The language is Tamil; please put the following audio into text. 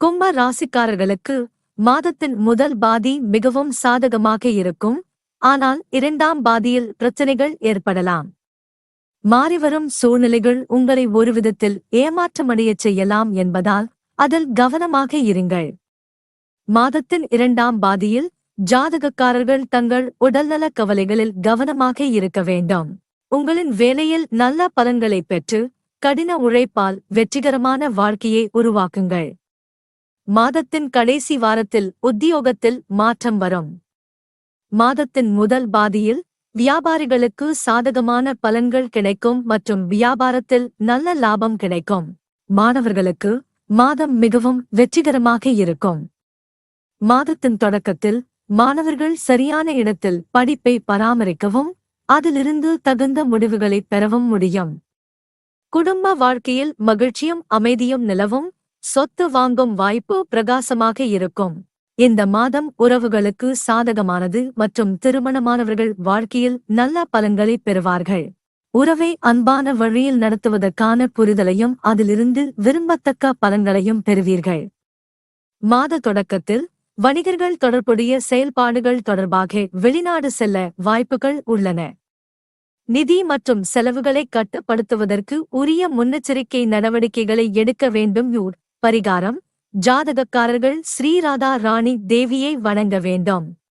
கும்ப ராசிக்காரர்களுக்கு மாதத்தின் முதல் பாதி மிகவும் சாதகமாக இருக்கும். ஆனால் இரண்டாம் பாதியில் பிரச்சனைகள் ஏற்படலாம். மாறிவரும் சூழ்நிலைகள் உங்களை ஒரு விதத்தில் ஏமாற்றமடையச் செய்யலாம் என்பதால் அதில் கவனமாக இருங்கள். மாதத்தின் இரண்டாம் பாதியில் ஜாதகக்காரர்கள் தங்கள் உடல்நல கவலைகளில் கவனமாக இருக்க வேண்டும். உங்களின் வேலையில் நல்ல பலன்களை பெற்று கடின உழைப்பால் வெற்றிகரமான வாழ்க்கையை உருவாக்குங்கள். மாதத்தின் கடைசி வாரத்தில் உத்தியோகத்தில் மாற்றம் வரும். மாதத்தின் முதல் பாதியில் வியாபாரிகளுக்கு சாதகமான பலன்கள் கிடைக்கும் மற்றும் வியாபாரத்தில் நல்ல லாபம் கிடைக்கும். மாணவர்களுக்கு மாதம் மிகவும் வெற்றிகரமாக இருக்கும். மாதத்தின் தொடக்கத்தில் மாணவர்கள் சரியான இடத்தில் படிப்பை பராமரிக்கவும் அதிலிருந்து தகுந்த முடிவுகளை பெறவும் முடியும். குடும்ப வாழ்க்கையில் மகிழ்ச்சியும் அமைதியும் நிலவும் சொத்து வாங்கும் வாய்ப்பு பிரகாசமாக இருக்கும். இந்த மாதம் உறவுகளுக்கு சாதகமானது மற்றும் திருமணமானவர்கள் வாழ்க்கையில் நல்ல பலன்களை பெறுவார்கள். உறவை அன்பான வழியில் நடத்துவதற்கான புரிதலையும் அதிலிருந்து விரும்பத்தக்க பலன்களையும் பெறுவீர்கள். மாத தொடக்கத்தில் வணிகர்கள் தொடர்புடைய செயல்பாடுகள் தொடர்பாக வெளிநாடு செல்ல வாய்ப்புகள் உள்ளன. நிதி மற்றும் செலவுகளை கட்டுப்படுத்துவதற்கு உரிய முன்னெச்சரிக்கை நடவடிக்கைகளை எடுக்க வேண்டும். யூர் பரிகாரம் ஜாதகக்காரர்கள் ஸ்ரீராதா ராணி தேவியை வணங்க வேண்டும்.